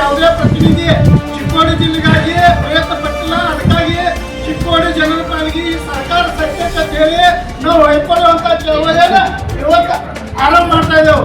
ಯಾವುದೇ ಪ್ರತಿನಿಧಿ ಚಿಕ್ಕೋಡಿ ಜಿಲ್ಲೆಗಾಗಿ ಪ್ರಯತ್ನ ಪಟ್ಟಿಲ್ಲ ಅದಕ್ಕಾಗಿ ಚಿಕ್ಕೋಡಿ ಜನರ ಪಾಲಿಗೆ ಈ ಸರ್ಕಾರ ಸತ್ಯಕ್ಕೆ ಹೇಳಿ ನಾವು ವೈಫಲ್ಯ ಚಳವಳಿಯನ್ನು ಇವತ್ತು ಆರಂಭ ಮಾಡ್ತಾ ಇದ್ದೇವೆ.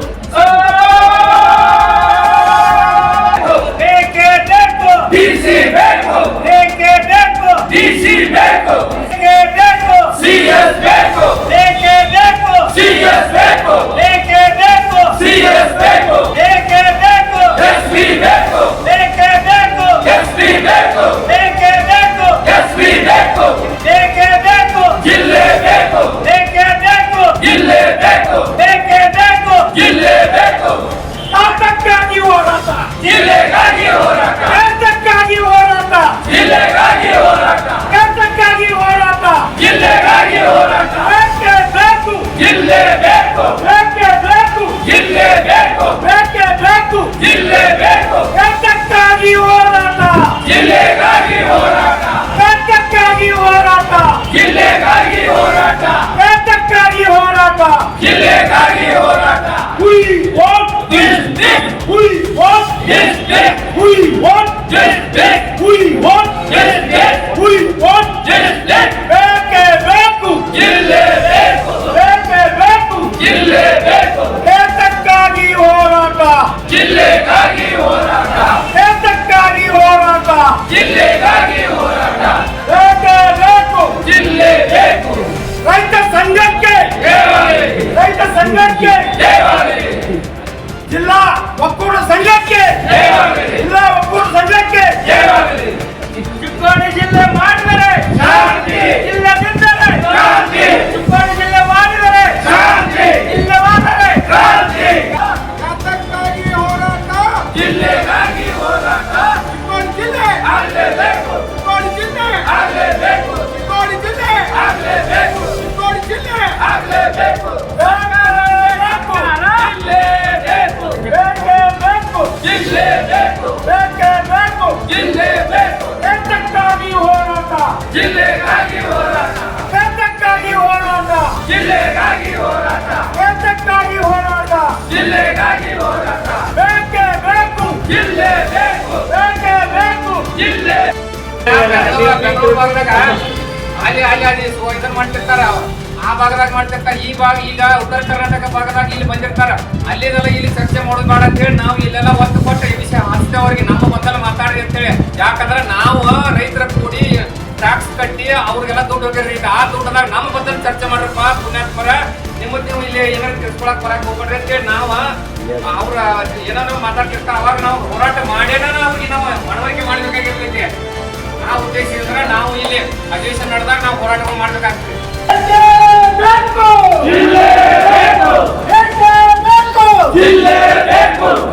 ಕೆಲಸಕ್ಕಾಗಿ ಹೋರಾಟ. ಜಿಲ್ಲೆಗಾಗಿ ಹೋರಾಟ. ಕಟ್ಟಕ್ಕಾಗಿ ಹೋರಾಟ. ಜಿಲ್ಲೆಗಾಗಿ ಹೋರಾಟ. ಕಟ್ಟಕ್ಕಾಗಿ ಹೋರಾಟ. ಜಿಲ್ಲೆಗಾಗಿ ಹೋರಾಟ. We want District, We want district, We want ಜಿಲ್ಲೆಗಾಗಿ ಹೋರಾಟ. ಕೆಲಸಕ್ಕಾಗಿ ಹೋರಾಟ. ಜಿಲ್ಲೆಗಾಗಿ ಹೋರಾಟ. ಕೆಲಸಕ್ಕಾಗಿ ಹೋರಾಟ. ಜಿಲ್ಲೆಗಾಗಿ ಹೋರಾಟ. ಬೇಕೇ ಬೇಕು. ಜಿಲ್ಲೆ ಬೇಕು. ಬೇಕೇ ಬೇಕು. ಜಿಲ್ಲೆ. ಬೆಂಗಳೂರು ಭಾಗದಾಗ ಅಲ್ಲಿ ಅಲ್ಲಿ ಅಲ್ಲಿ ಇದನ್ನ ಮಾಡ್ತಿರ್ತಾರ ಆ ಭಾಗದಾಗ ಮಾಡ್ತಿರ್ತಾರ ಈ ಭಾಗ ಈಗ ಉತ್ತರ ಕರ್ನಾಟಕ ಭಾಗದಾಗ ಇಲ್ಲಿ ಬಂದಿರ್ತಾರ. ಅಲ್ಲಿದೆಲ್ಲ ಇಲ್ಲಿ ಚರ್ಚೆ ಮಾಡೋದು ಬೇಡ ಅಂತ ಹೇಳಿ ನಾವು ಇಲ್ಲೆಲ್ಲ ಒತ್ತು ಕೊಟ್ಟು ಈ ವಿಷಯ ಅವ್ರಿಗೆ ನಮ್ಮ ಮೊದಲ ಮಾತಾಡಿ ಅಂತೇಳಿ ಯಾಕಂದ್ರೆ ನಾವು ರೈತರ ಟ್ಯಾಕ್ಸ್ ಕಟ್ಟಿ ಅವ್ರಿಗೆಲ್ಲ ದುಡ್ಡು ಹೋಗಿರ್ರಿ ಈಗ ಆ ದುಡ್ಡದಾಗ ನಮ್ಮ ಬದಲು ಚರ್ಚೆ ಮಾಡ್ರಪ್ಪ ಪುಣ್ಯಾತ್ಮರ ನಿಮ್ಮ ನೀವು ಇಲ್ಲಿ ಏನಾರು ತಿಳ್ಕೊಳಕ್ ಬರಕ್ ಹೋಗ್ಬೇಡ್ರಿ ಅಂತೇಳಿ ನಾವು ಅವ್ರ ಏನಾದ್ರು ಮಾತಾಡ್ತಿರ್ತಾರ ಅವಾಗ ನಾವು ಹೋರಾಟ ಮಾಡೇನ ಅವ್ರಿಗೆ ನಾವು ಮನವರಿಕೆ ಮಾಡ್ಬೇಕಾಗಿರ್ತೈತಿ ಆ ಉದ್ದೇಶ ಉದ್ದೇಶದಿಂದ ನಾವು ಇಲ್ಲಿ ಅಧಿವೇಶನ ನಡೆದಾಗ ನಾವು ಹೋರಾಟಗಳು ಮಾಡ್ಬೇಕಾಗ್ತದೆ ಬೇಕೇ